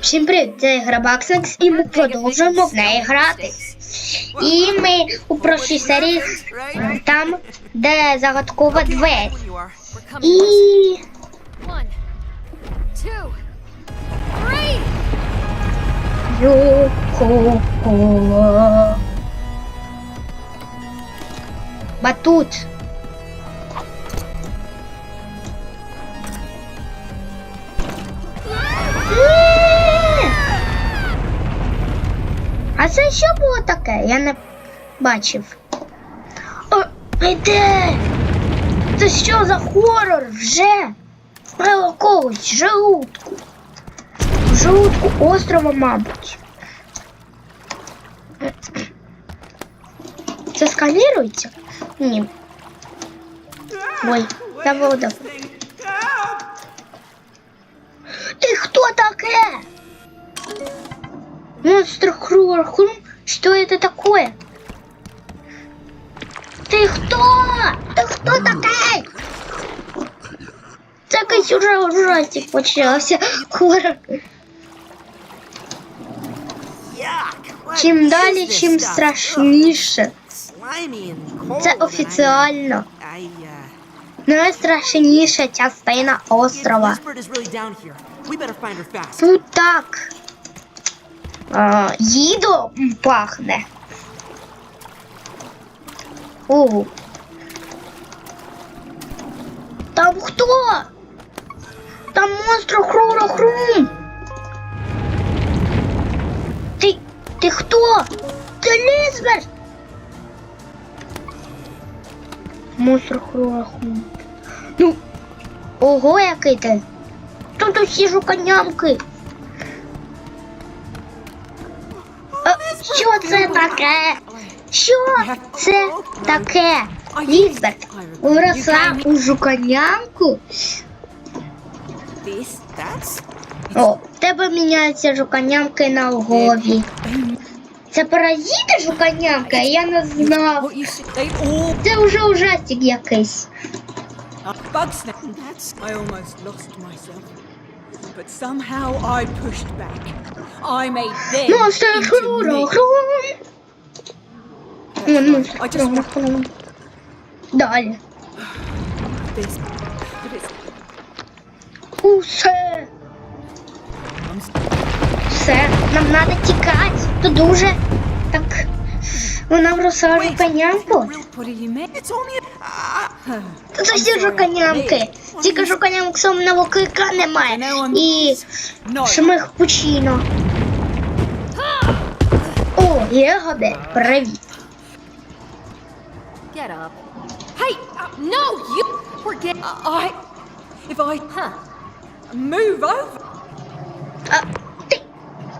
Всім привіт, це гра Баксекс, і ми продовжуємо в неї грати. І ми у прошлій серії там, де загадкова двері. І three. Батут. Це що було таке? Я не бачив. О, іде! Це що за хорор вже? Про когось желудку. В желудку острова, мабуть. Це сканирується? Ні. Ой, я вода. Ты кто такая? Монстр Хрум, что это такое? Ты кто? Ты кто такая? Це якийсь уже ужастик почався. Хорор. Чим далі, чим страшніше. Це офіціально. Найстрашніша частина острова. Тут так. А, їдо пахне. Ого. Там хто? Там монстр Хрурохрум. Ти. Ти хто? Ти Лізберт? Монстр Хрурохрум. Ну. Ого, який ти. Тут усі жуканямки. Таке? Що це таке? Лізберт, виросла у that's О, в тебе міняються жуканямки на голові. Це паразити жуканямки, а я не знав. Це вже ужастик якийсь. But somehow I pushed back. I made them Монстр into me. I just want. Далі. this. It's Усе. Все, нам треба тікати. Тут дуже так. Вона вросла жуканямку. Усі жуканямки. Тільки жуканямок сомного клика немає. І No. шмих пучино. О, Єгоде, привіт. Get up. Hey, uh, no, you. We're getting. I... If I Huh. move over... А, ти,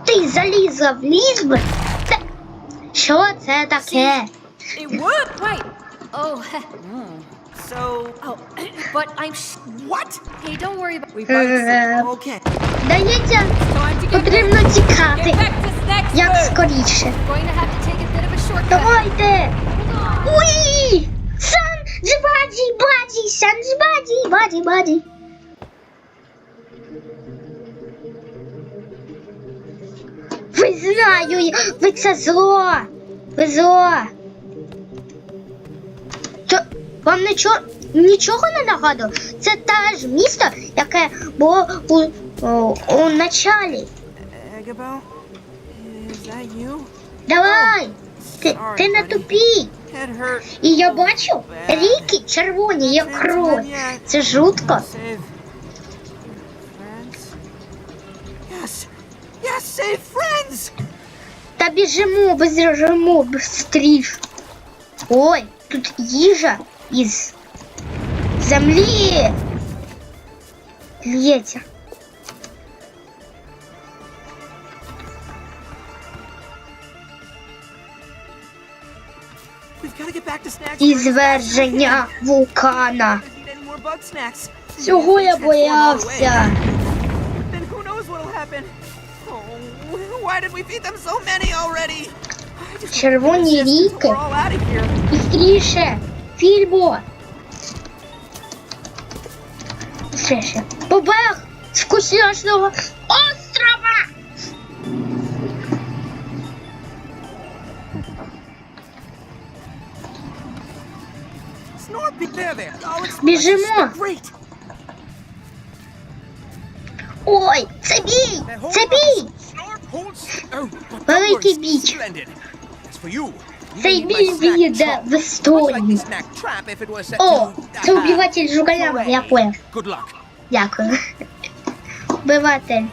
ти залізла в лізби? Та, що це таке? It worked. Right. Oh, So... oh, but I'm. Sh- What? hey, don't worry about. We both Е, Okay. Здається, Time to get потрібно тікати. Get back to snack Як food. скоріше. Going to have to take a bit of a shortcut. Давайте! Уй! Сан Джбаді, баді, сан Джбаді, баді, баді. Ви знаю, ви це зло. Ви зло. Вам нічого, нічого не нагадує? Це те ж місто, яке було у, у, у началі. Давай! Ти, ти не тупій. І я бачу ріки червоні, як кров. Це жутко. Та біжимо, біжимо, быстріш. Ой, тут їжа із землі. Лється. І зверження вулкана. Цього я боявся. Oh, Червоні ріки. We're Фільбо! Ще ще. Побег з вкусняшного острова! Біжимо! Ой, це бій! Це бій! Великий біч! Цей війде trap. в історію. О, це убиватель жугаля, я понял. Дякую. Убиватель.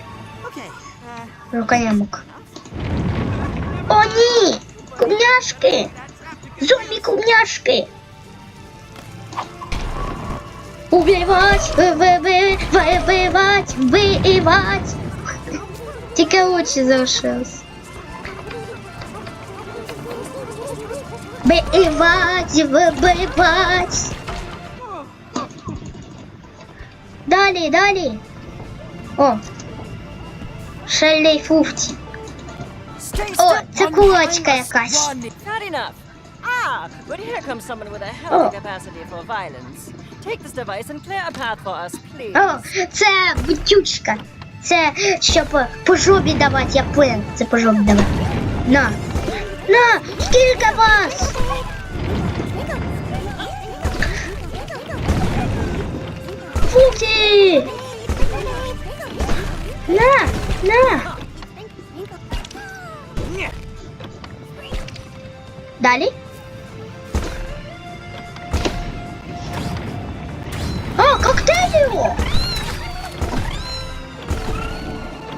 Uh, рукоямок. О, ні! Кубняшки! Зомбі кубняшки! Убивать, вибивать, вибивать, вибивать. Тільки очі залишилось. Вибивать, вибивать. Далі, далі. О. Шелейфуфті. stay О, це кулачка якась. Ah, but here comes someone with a healthy Oh. capacity for violence. Take this device and clear a path for us, please. О, це бутючка. Це щоб по жопі давати, я понял. Це по жопі давати. На. На! Скільки вас?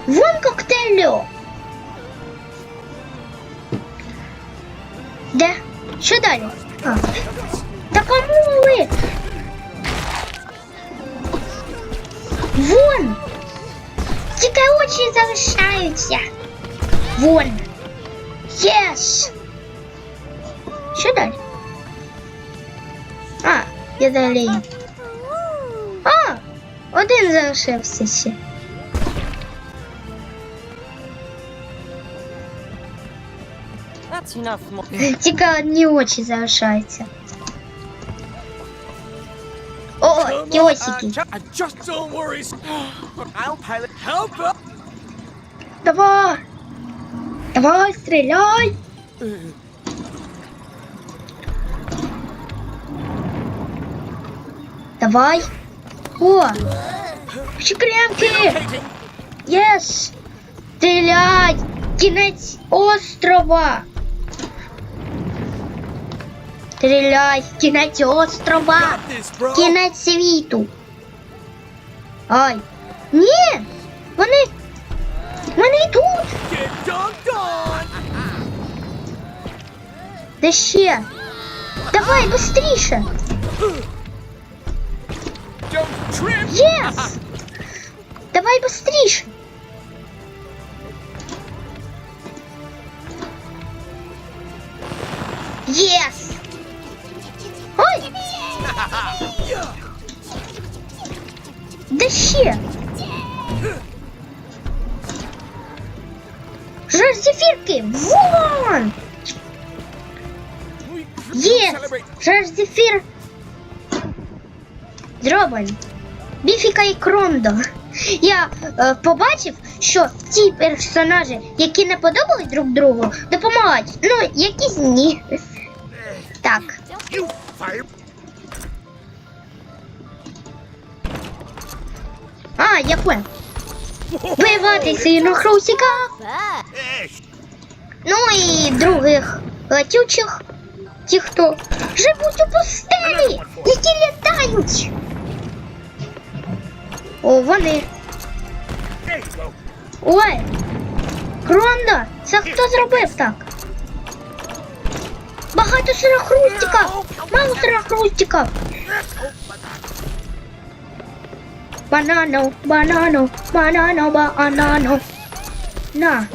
Вон коктейлю! Де? Що далі? А. Та кому ви? Вон! Тільки очі залишаються. Вон. Єс! Що далі? А, я далі. А, один залишився ще. That's enough more. Тільки одні очі залишаються. О, кіосики. Uh, ju- uh, just don't worry. s- I'll pilot. Help up. Давай! Давай, стріляй! Давай! О! Чекрямки! Єс! Стріляй! Кінець острова! Стріляй! Кінець острова! Got this, bro. Кінець світу. Ай. Ні! Вони. Вони тут! Get dunked on. Де ще? Давай, быстріше! Don't trip. Єс! Давай быстріше! Єс! Де ще? Жар зефірки! Вон! Є! Жар зефір! Зроблено. Біфіка і Крондо. Я е, побачив, що ті персонажі, які не подобались друг другу, допомагають. Ну, якісь ні. Так. А, я понял. Воювати сильно хрустика. Ну і других летючих. Ті, хто живуть у пустелі, які літають. О, вони. Ой! Кронда! Це хто зробив так? Багато сирохрустиків! Мало сирохрустиків! Банано, банано, банано, банано. На.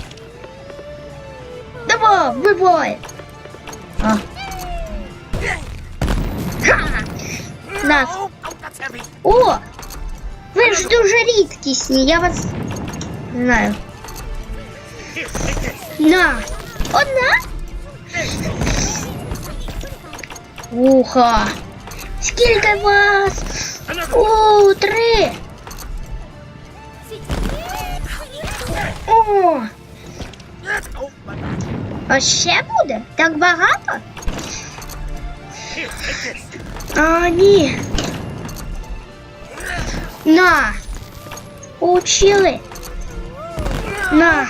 Давай, вбивай! А. Ха! Нас. Oh, oh, that's heavy. О! Ви ж дуже рідкісні, я вас знаю. Here, take this. На! Одна? Уха! Скільки вас? Another. О, три! О! А ще буде? Так багато? А, ні. На. Учили. На.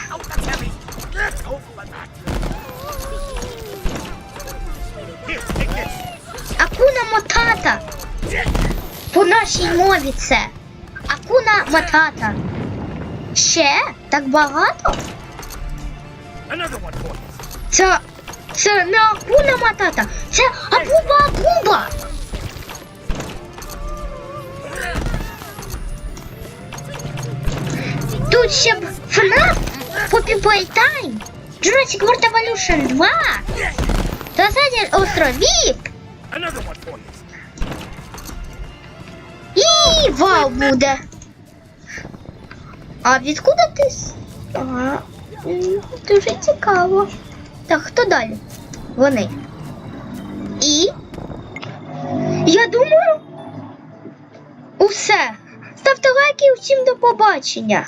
Акуна матата. По нашій мові це. Акуна матата. Ще? Так багато? Це. Це не акуна матата. Це абуба абуба. Тут ще б FNAF, Poppy Playtime, Jurassic World Evolution 2, Сказатель островік Another one for you. і вау буде. А відкуди ти? Ага. Дуже цікаво. Так, хто далі? Вони. І. Я думаю. Усе. Ставте лайки і всім до побачення.